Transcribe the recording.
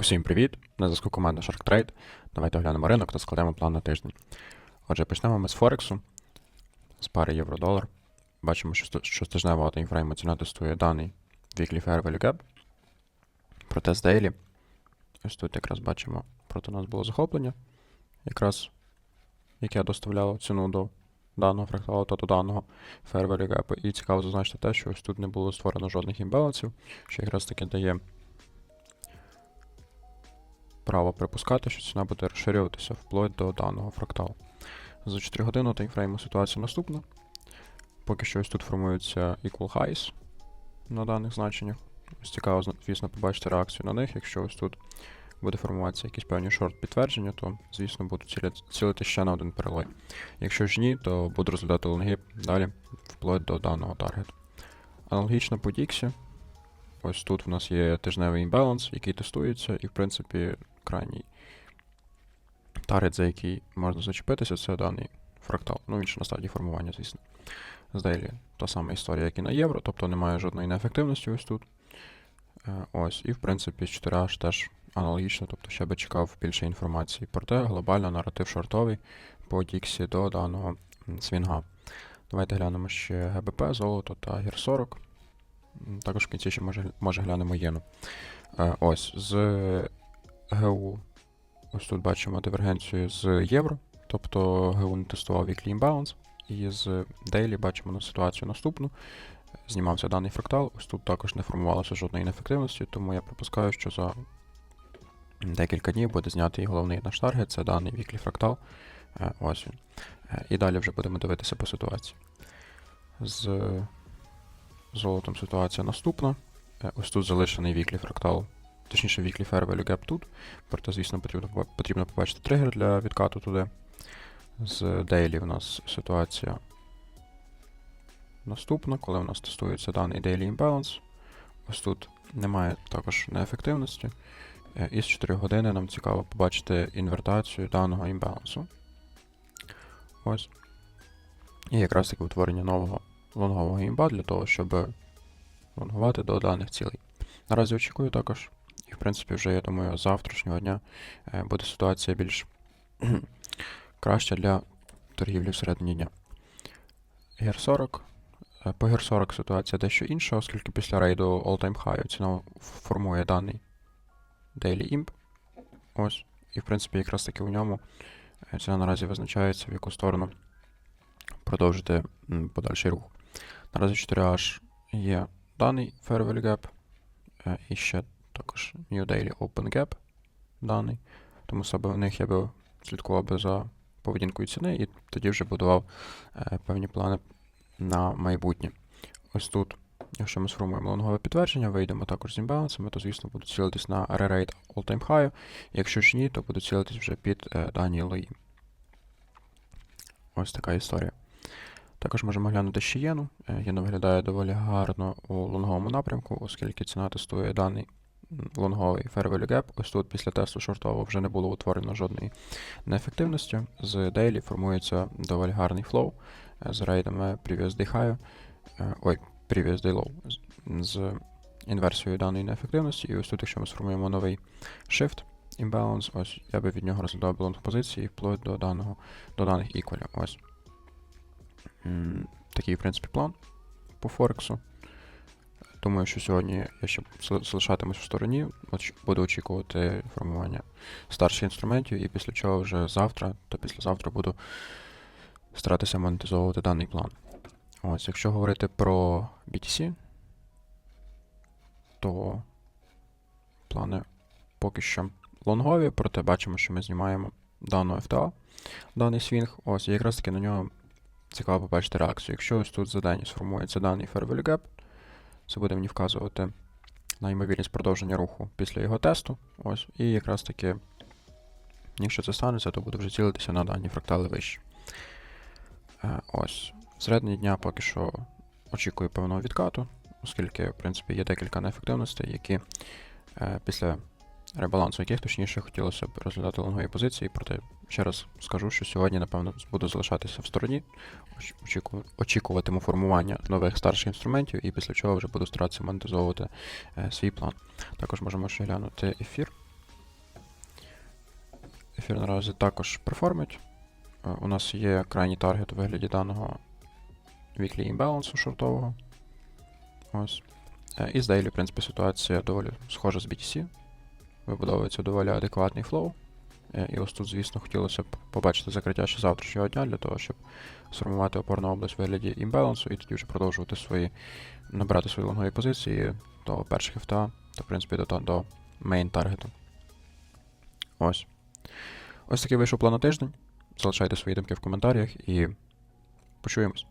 Усім привіт! На зв'язку команда Shark Trade. Давайте оглянемо ринок та складемо план на тиждень. Отже, почнемо ми з Форексу, з пари євро-долар. Бачимо, що сто- що з тижневого таймфрейму ціна тестує даний Weekly Fair Value Gap. Проте з Daily. Ось тут якраз бачимо, проти нас було захоплення, якраз яке доставляло ціну до даного фракталу та до даного Fair Value Gap. І цікаво зазначити те, що ось тут не було створено жодних імбалансів, що якраз таки дає право припускати, що ціна буде розширюватися вплоть до даного фракталу. За 4 години таймфрейму ситуація наступна. Поки що ось тут формуються equal highs на даних значеннях. Ось цікаво, звісно, побачити реакцію на них. Якщо ось тут буде формуватися якісь певні шорт підтвердження, то, звісно, буду ціляти, цілити ще на один перелой. Якщо ж ні, то буду розглядати лонги далі вплоть до даного таргету. Аналогічно по Діксі. Ось тут в нас є тижневий імбаланс, який тестується, і, в принципі, крайній таргет, за який можна зачепитися, це даний фрактал. Ну, він ще на стадії формування, звісно. З Daily та сама історія, як і на євро, тобто немає жодної неефективності ось тут. Е, Ось, і в принципі, з 4H теж аналогічно, тобто ще би чекав більше інформації. Проте глобально наратив шортовий по Діксі до даного свінга. Давайте глянемо ще ГБП, золото та гір 40. Також в кінці ще може, може глянемо єну. Е, Ось, з ГУ. Ось тут бачимо дивергенцію з євро, тобто ГУ не тестував weekly imbalance. І з Daily бачимо на ситуацію наступну. Знімався даний фрактал. Ось тут також не формувалося жодної неефективності, тому я припускаю, що за декілька днів буде знятий головний наш таргет, це даний weekly фрактал. Е, Ось він. Е, І далі вже будемо дивитися по ситуації. З золотом ситуація наступна. Е, Ось тут залишений weekly фрактал точніше fair value gap тут. Проте, звісно, потрібно, потрібно побачити тригер для відкату туди. З daily в нас ситуація наступна, коли в нас тестується даний daily imbalance. Ось тут немає також неефективності. Е, І з 4 години нам цікаво побачити інвертацію даного імбалансу. Ось. І якраз таки утворення нового лонгового імба для того, щоб лонгувати до даних цілей. Наразі очікую також і, в принципі, вже, я думаю, завтрашнього дня е, буде ситуація більш краща для торгівлі всередині дня. Гір 40. Е, По гір 40 ситуація дещо інша, оскільки після рейду all-time high ціна формує даний daily imp. Ось. І, в принципі, якраз таки у ньому е, ціна наразі визначається, в яку сторону продовжити подальший рух. Наразі 4H є даний Value Gap, е, і ще також New Daily Open Gap даний. Тому саме в них я би слідкував би за поведінкою ціни і тоді вже будував е, певні плани на майбутнє. Ось тут, якщо ми сформуємо лонгове підтвердження, вийдемо також з імбалансами, то, звісно, буду цілитись на re-rate all-time high. Якщо ж ні, то буду цілитись вже під е, дані лої. Ось така історія. Також можемо глянути ще єну. Е, Єна виглядає доволі гарно у лонговому напрямку, оскільки ціна тестує даний лонговий Fair Value Gap. Ось тут після тесту шортового вже не було утворено жодної неефективності. З Daily формується доволі гарний флоу е, з рейдами Previous Day High, е, ой, Previous Day Low, з інверсією даної неефективності. І ось тут, якщо ми сформуємо новий Shift Imbalance, ось я би від нього розглядав баланс позиції вплоть до даного до даних іквалів. Ось. Такий, в принципі, план по Форексу. Думаю, що сьогодні я ще залишатимусь в стороні, буду очікувати формування старших інструментів, і після чого вже завтра та післязавтра буду старатися монетизовувати даний план. Ось, якщо говорити про BTC, то плани поки що лонгові, проте бачимо, що ми знімаємо дану FTA, даний свінг. Ось, і якраз таки на нього цікаво побачити реакцію. Якщо ось тут за день сформується даний Fair Gap, це буде мені вказувати на ймовірність продовження руху після його тесту. Ось, і якраз таки, якщо це станеться, то буду вже цілитися на дані фрактали вище. Е, Ось. Всередині дня поки що очікую певного відкату, оскільки, в принципі, є декілька неефективностей, які е, ребалансу яких точніше хотілося б розглядати лонгові позиції, проте ще раз скажу, що сьогодні, напевно, буду залишатися в стороні, очіку- очікуватиму формування нових старших інструментів, і після чого вже буду старатися монетизовувати е, свій план. Також можемо ще глянути ефір. ефір наразі також перформить. Е, У нас є крайній таргет у вигляді даного weekly imbalance шортового. Ось. Е, І з Daily, в принципі, ситуація доволі схожа з BTC. Вибудовується доволі адекватний флоу. Е, І ось тут, звісно, хотілося б побачити закриття ще завтрашнього дня для того, щоб сформувати опорну область в вигляді імбалансу і тоді вже продовжувати свої, набирати свої лонгові позиції до перших FTA та, в принципі, до, до мейн таргету. Ось. Ось такий вийшов план на тиждень. Залишайте свої думки в коментарях і почуємось.